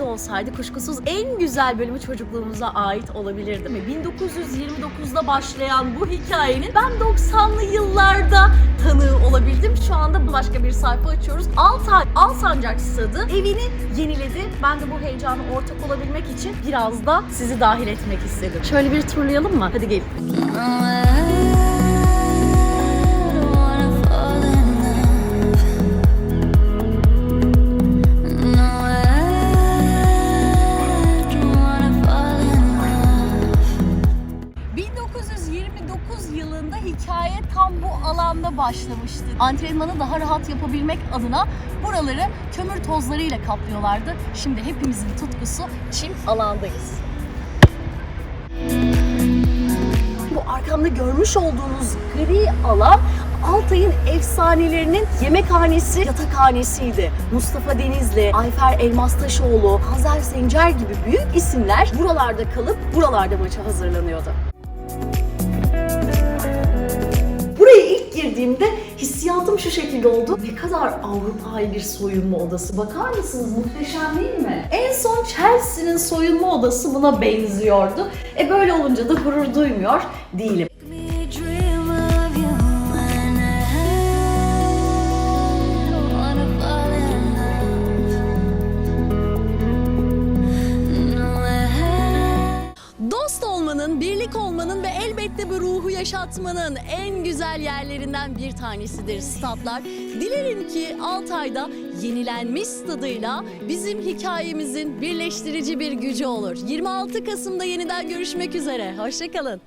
olsaydı kuşkusuz en güzel bölümü çocukluğumuza ait olabilirdi. Ve 1929'da başlayan bu hikayenin ben 90'lı yıllarda tanığı olabildim. Şu anda başka bir sayfa açıyoruz. Altay Alsancak Stadı evini yeniledi. Ben de bu heyecana ortak olabilmek için biraz da sizi dahil etmek istedim. Şöyle bir turlayalım mı? Hadi gelin. 1929 yılında hikaye tam bu alanda başlamıştı. Antrenmanı daha rahat yapabilmek adına buraları kömür tozlarıyla kaplıyorlardı. Şimdi hepimizin tutkusu çim alandayız. Bu arkamda görmüş olduğunuz gri alan Altay'ın efsanelerinin yemekhanesi, yatakhanesiydi. Mustafa Denizli, Ayfer Elmastaşoğlu, Hazer Sencer gibi büyük isimler buralarda kalıp buralarda maça hazırlanıyordu. İlk girdiğimde hissiyatım şu şekilde oldu. Ne kadar Avrupa'yı bir soyunma odası. Bakar mısınız? Muhteşem değil mi? En son Chelsea'nin soyunma odası buna benziyordu. E böyle olunca da gurur duymuyor değilim. Dost olmanın, birlik olmanın ve elbette bu ruhu yaşatmanın en güzel yerlerinden bir tanesidir statlar. Dilerim ki Altay'da yenilenmiş stadıyla bizim hikayemizin birleştirici bir gücü olur. 26 Kasım'da yeniden görüşmek üzere. Hoşçakalın.